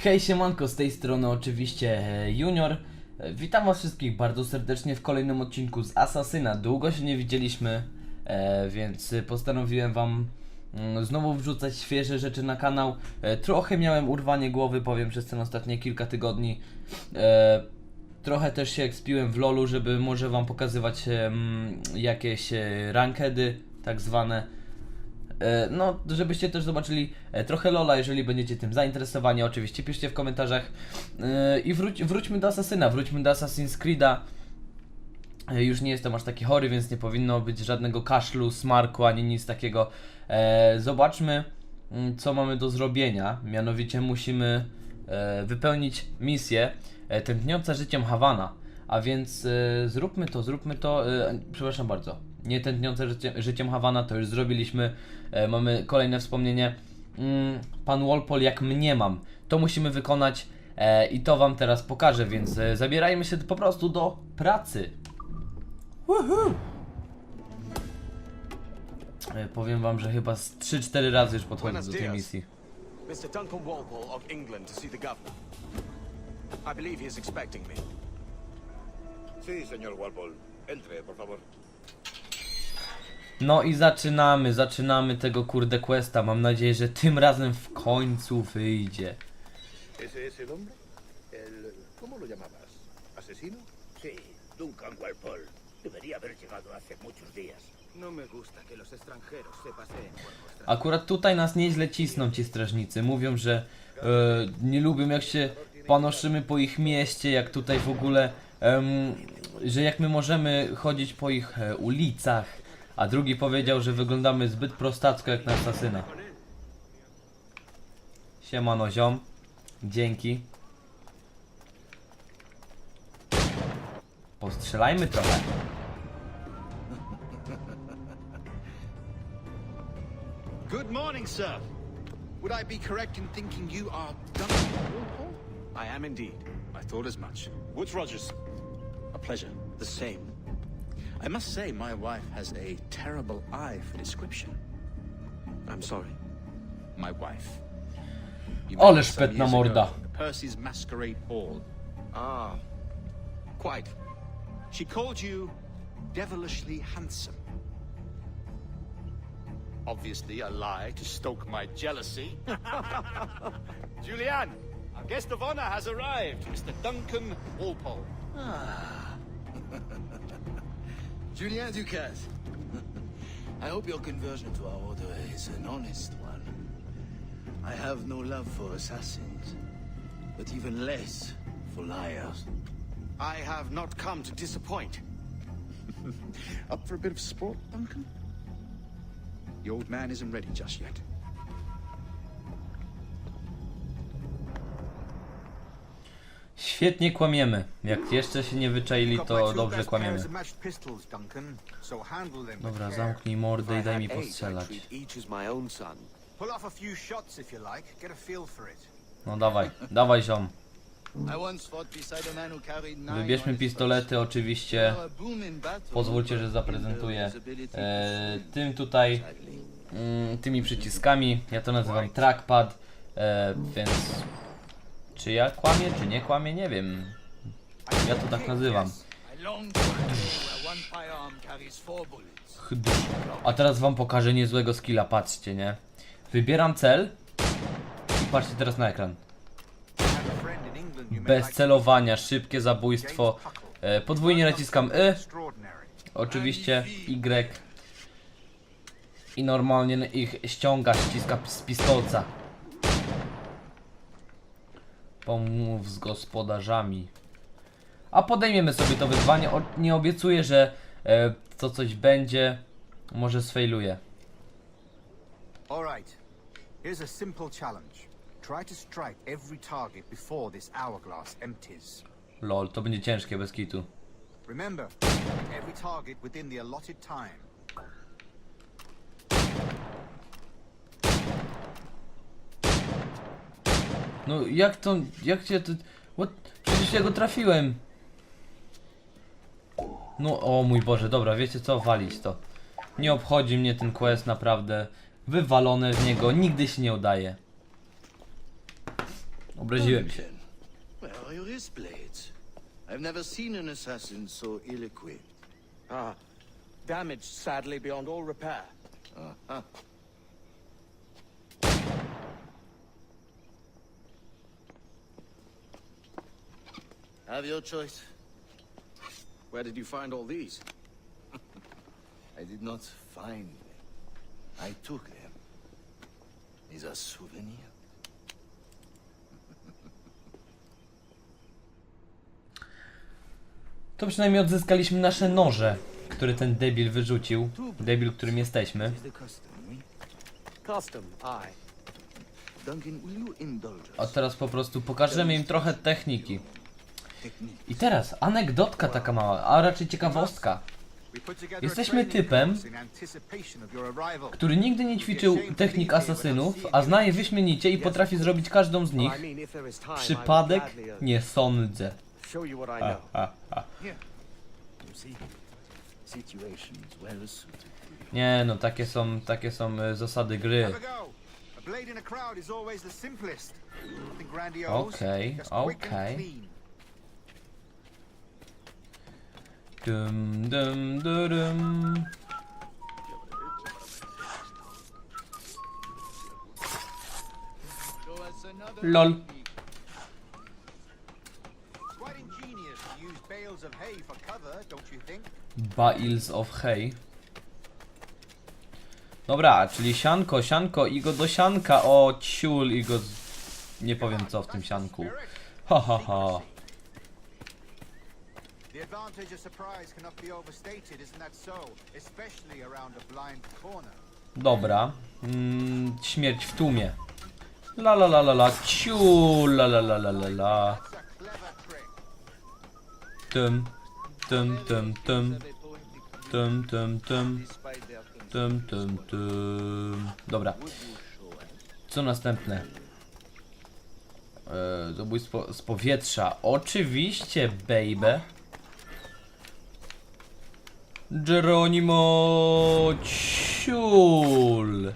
Hej siemanko, z tej strony oczywiście e, Junior. E, Witam was wszystkich bardzo serdecznie w kolejnym odcinku z Asasyna. Długo się nie widzieliśmy, e, więc postanowiłem wam mm, znowu wrzucać świeże rzeczy na kanał. Trochę miałem urwanie głowy, powiem, przez ten ostatnie kilka tygodni. Trochę też się ekspiłem w LoLu, żeby może wam pokazywać jakieś rankedy, tak zwane. E, No, żebyście też zobaczyli e, trochę Lola, jeżeli będziecie tym zainteresowani, oczywiście piszcie w komentarzach. E, I wróć, wróćmy do Asasyna, wróćmy do Assassin's Creed'a. Już nie jestem aż taki chory, więc nie powinno być żadnego kaszlu, smarku ani nic takiego. Zobaczmy, mm, co mamy do zrobienia. Mianowicie musimy wypełnić misję tętniąca życiem Hawana. A więc zróbmy to, zróbmy to. Przepraszam bardzo. Nie tętniące życiem, życiem Hawana, to już zrobiliśmy. E, mamy kolejne wspomnienie. Mm, pan Walpole, jak mnie mam, to musimy wykonać e, i to wam teraz pokażę, więc e, zabierajmy się po prostu do pracy. Woohoo! E, powiem wam, że chyba z 3-4 razy już podchodzę do tej misji. Mr. Duncan Walpole of England to see the governor. I believe he is expecting me. Sí, señor Walpole. Entre, por favor. No i zaczynamy, zaczynamy tego kurde questa. Mam nadzieję, że tym razem w końcu wyjdzie. ¿Ese es el hombre? El... ¿Cómo lo llamabas? ¿Asesino? Sí, Duncan Walpole. Debería haber llegado hace muchos días. No me gusta que los extranjeros se paseen por nuestra... Akurat tutaj nas nieźle cisną ci strażnicy. Mówią, że e, nie lubią jak się panoszymy po ich mieście, jak tutaj w ogóle, em, że jak my możemy chodzić po ich e, ulicach. A drugi powiedział, że wyglądamy zbyt prostacko jak na asasyna. Siemano ziom. Dzięki. Postrzelajmy trochę. Good morning, sir. Would I be correct in thinking you are Duncan Walpole? I am indeed. I thought as much. Woods Rogers. A pleasure. The same. I must say, my wife has a terrible eye for description. I'm sorry. My wife. You Ale met her some szpetna morda. Percy's Masquerade Ball. Ah, quite. She called you devilishly handsome. Obviously a lie to stoke my jealousy. Julianne, our guest of honor has arrived, Mr. Duncan Walpole. Julien Ducasse. I hope your conversion to our order is an honest one. I have no love for assassins, but even less for liars. I have not come to disappoint. Up for a bit of sport, Duncan? The old man isn't ready just yet. Świetnie kłamiemy. Jak jeszcze się nie wyczaili, to dobrze kłamiemy. Dobra, zamknij mordę i daj mi postrzelać. No dawaj, dawaj ziom. Wybierzmy pistolety oczywiście. Pozwólcie, że zaprezentuję e, tym tutaj, mm, tymi przyciskami. Ja to nazywam trackpad, e, więc czy ja kłamię, czy nie kłamię, nie wiem. Ja to tak nazywam. A teraz wam pokażę niezłego skilla, patrzcie, nie? Wybieram cel i patrzcie teraz na ekran. Bez celowania, szybkie zabójstwo. E, podwójnie naciskam Y, oczywiście Y. I normalnie ich ściąga, ściska z pistolca. Pomów z gospodarzami. A podejmiemy sobie to wyzwanie. O, nie obiecuję, że e, to coś będzie. Może sfejluję. All right. Here's a simple challenge. Try to strike every target before this hourglass empties. Lol, to będzie ciężkie bez kitu. Remember, every target within the allotted time. No jak to, jak cię to... What? Przecież ja go trafiłem. No o mój Boże, dobra, wiecie co, walić to. Nie obchodzi mnie ten quest naprawdę. Wywalone w niego, nigdy się nie udaje. Obraziłem się. Where are your wrist blades? I've never seen an assassin so ill-equipped. Ah, damaged sadly beyond all repair. Uh-huh. Have your choice. Where did you find all these? I did not find them. I took them. These are souvenirs. To przynajmniej odzyskaliśmy nasze noże, które ten debil wyrzucił. Debil, którym jesteśmy. Is the custom, we? Custom, aye. Duncan, will you indulge A teraz po prostu pokażemy im trochę techniki. I teraz anegdotka taka mała, a raczej ciekawostka. Jesteśmy typem, który nigdy nie ćwiczył technik asasynów, a zna je wyśmienicie i potrafi zrobić każdą z nich. Przypadek? Nie sądzę. A, a, a. Nie no, takie są, takie są e, zasady gry. Have a go. A blade in a crowd is always the simplest. Nothing grandiose. Okay, just quick okay. Dum, dum, dum. Another Lol. bales of hay. Dobra, czyli sianko, sianko i go do sianka. O, ciul i go... Nie powiem co w tym sianku. Ha, ha, ha. Advantage of surprise cannot be overstated, isn't that so? Especially around a blind corner. Dobra. Mm, śmierć w tłumie. La la la la la, ciul, la la la la la la. Poetic tum, tum, tum, despite their conceit. tum, tum, tum. Dobra. Co następne? Zabójstwo z powietrza. Oczywiście, baby. Geronimo ciul.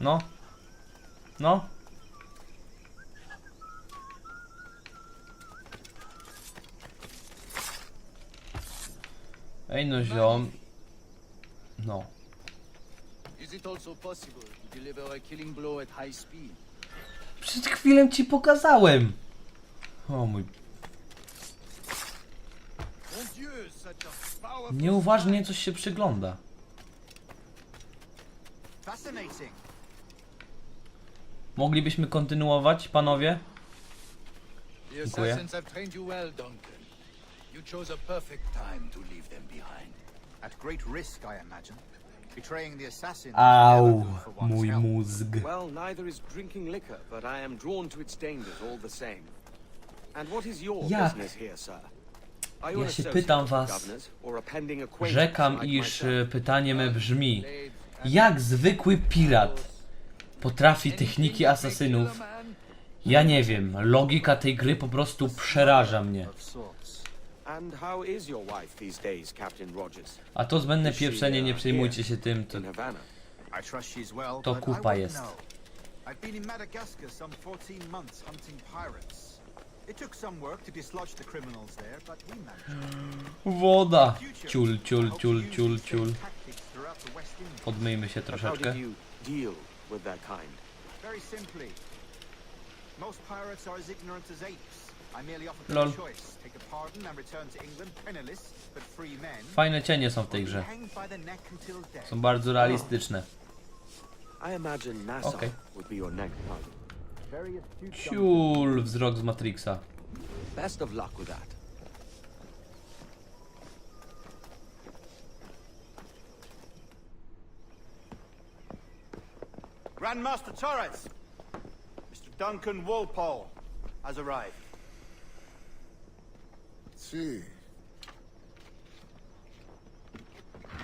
No. No. Ej no ziom. No. Przed chwilą ci pokazałem. O mój. Mon Dieu, such a powerful Nieuważnie coś się przygląda. Moglibyśmy kontynuować, panowie? Dziękuję. you well, Duncan. You chose a perfect time to leave them behind. At great risk, I imagine. Betraying the assassin. is Au, never good for one's mój mózg. Well, neither is drinking liquor, but I am drawn to its dangers all the same. And what is your Jak? business here, sir? Ja się pytam was. Rzekam, iż e, pytanie me brzmi. Blades Jak zwykły pirat potrafi techniki asasynów? Ja nie wiem, logika tej gry po prostu przeraża mnie. A to zbędne pieprzenie, nie przejmujcie się tym. To... To kupa jest. know. I've been in Madagascar some 14 months hunting pirates. It took some work to dislodge the criminals there, but we managed. Woda. Ciul, ciul, ciul, ciul, ciul. Podmyjmy się troszeczkę. Lol. Fajne cienie są w tej grze. Są bardzo realistyczne. Nassau Okay. Ciul, wzrok z Matrixa. Best of luck with that. Grandmaster Torres, Mr. Duncan Walpole has arrived. See.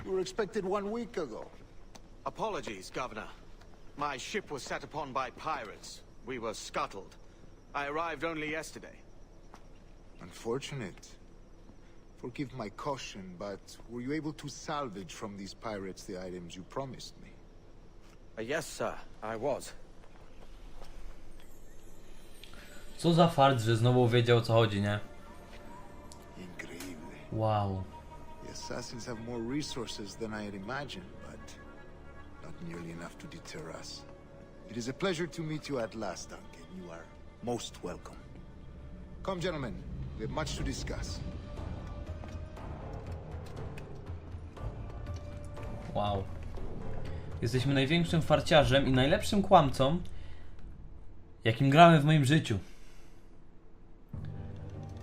We were expected one week ago. Apologies, Governor. My ship was set upon by pirates. We were scuttled. I arrived only yesterday. Unfortunate. Forgive my caution, but were you able to salvage from these pirates the items you promised me? Uh, yes, sir, I was. Co za fart, że znowu wiedział co chodzi, nie? Increíble. Wow. The assassins have more resources than I had imagined, but not nearly enough to deter us. It is a pleasure to meet you at last, Duncan. You are most welcome. Come, gentlemen. We have much to discuss. Wow. Jesteśmy największym farciarzem i najlepszym kłamcą, jakim gramy w moim życiu.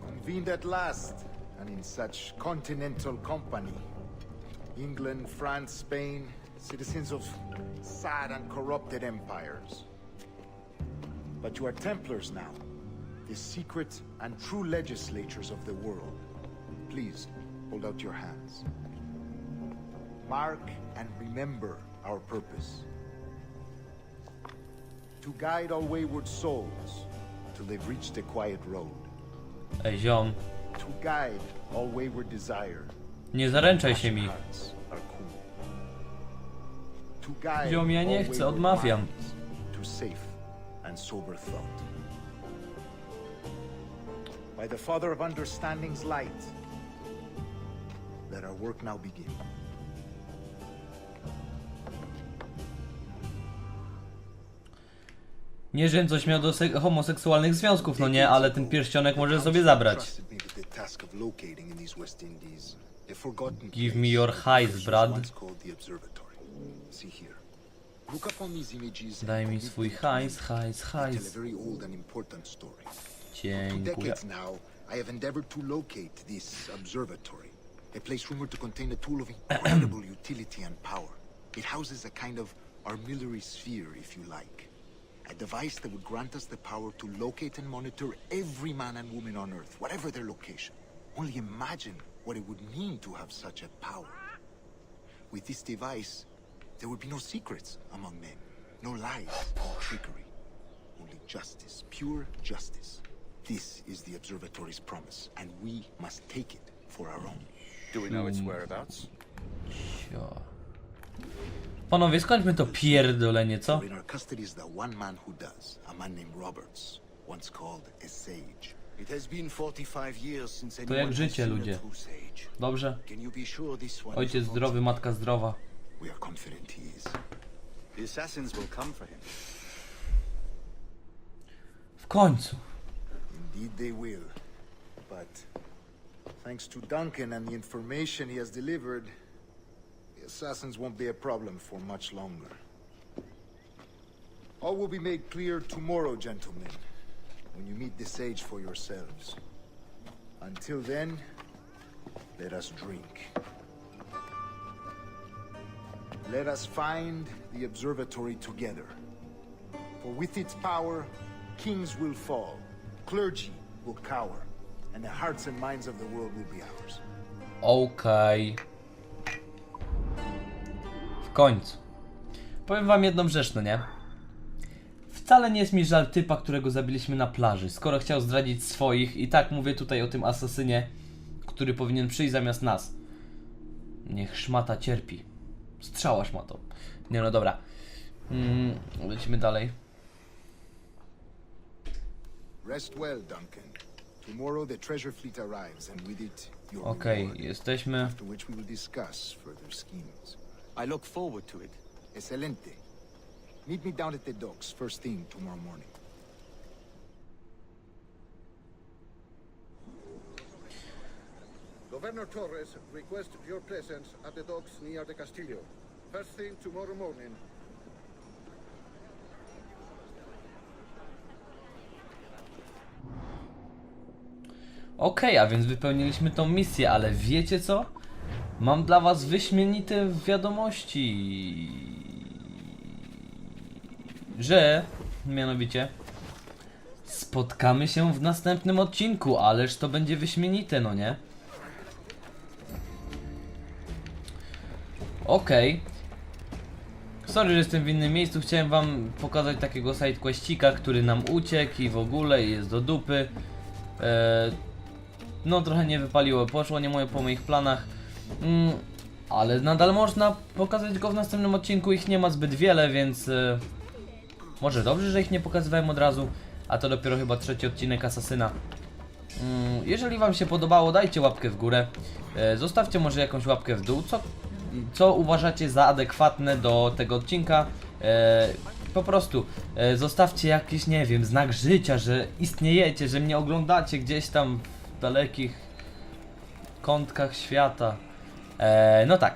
Convened at last, and in such continental company. England, France, Spain, citizens of sad and corrupted empires. But you are Templars now, the secret and true legislatures of the world. Please, hold out your hands. Mark and remember our purpose. To guide all wayward souls till they've reached a quiet road Ej, ziom, to guide all wayward desire. nie zaręczaj się mi. Hearts Ziom, ja nie chcę, odmawiam. By the Father of Understanding's light, let our work now begin. Nie, że coś miał do se- homoseksualnych związków, no nie, ale ten pierścionek może sobie zabrać. Give me your highs, Brad. Once called the. See here. Look upon these images Daj mi swój hajs, hajs, They tell a hajs. very old and important story. For Dziękuję. decades now, I have endeavored to locate this observatory, a place rumored to contain a tool of incredible utility and power. It houses a kind of armillary sphere, if you like. A device that would grant us the power to locate and monitor every man and woman on Earth, whatever their location. Only imagine what it would mean to have such a power. With this device, there would be no secrets among men, no lies, no trickery. Only justice, pure justice. This is the observatory's promise, and we must take it for our own. Do we know its whereabouts? Sio. Panowie, skończmy to pierdolenie, co? In our custody is the one man who does, a man named Roberts, once called a sage. It has been 45 years since To anyone jak has życie, seen a ludzie. true sage. Dobrze? Sure Ojciec zdrowy, matka zdrowa. We are confident he is. The assassins will come for him. W końcu. Indeed they will. But thanks to Duncan and the information he has delivered, the assassins won't be a problem for much longer. All will be made clear tomorrow, gentlemen, when you meet the sage for yourselves. Until then, let us drink. Let us find the observatory together. For with its power, kings will fall, clergy will cower, and the hearts and minds of the world will be ours. Okej. W końcu. Powiem wam jedną rzecz, no nie? Wcale nie jest mi żal typa, którego zabiliśmy na plaży, skoro chciał zdradzić swoich i tak mówię tutaj o tym asasynie, który powinien przyjść zamiast nas. Niech szmata cierpi. Strzała szmato. Nie no dobra. Mm, lecimy dalej. Rest well, Duncan. Tomorrow the treasure fleet arrives, and with it, your Okej, reward, jesteśmy. after which we will discuss further schemes. I look forward to it. Excelente. Meet me down at the docks first thing tomorrow morning. Governor Torres requests your presence at the docks near the Castillo. First thing tomorrow morning. Okej, a więc wypełniliśmy tą misję, ale wiecie co? Mam dla was wyśmienite wiadomości. Że, mianowicie, spotkamy się w następnym odcinku, ależ to będzie wyśmienite, no nie? Okej. Sorry, że jestem w innym miejscu. Chciałem wam pokazać takiego sidequestika, który nam uciekł i w ogóle jest do dupy. Eee, no trochę nie wypaliło, poszło nie moje po moich planach. Mm, ale nadal można pokazać go w następnym odcinku. Ich nie ma zbyt wiele, więc e, może dobrze, że ich nie pokazywałem od razu. A to dopiero chyba trzeci odcinek Asasyna. Mm, Jeżeli Wam się podobało, dajcie łapkę w górę. E, Zostawcie może jakąś łapkę w dół. Co, co uważacie za adekwatne do tego odcinka? E, po prostu e, zostawcie jakiś, nie wiem, znak życia, że istniejecie, że mnie oglądacie gdzieś tam w dalekich kątkach świata. E, no tak.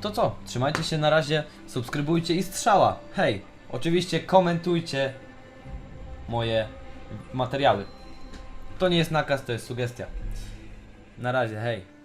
To co? Trzymajcie się na razie, subskrybujcie i strzała. Hej, oczywiście komentujcie moje materiały. To nie jest nakaz, to jest sugestia. Na razie, hej.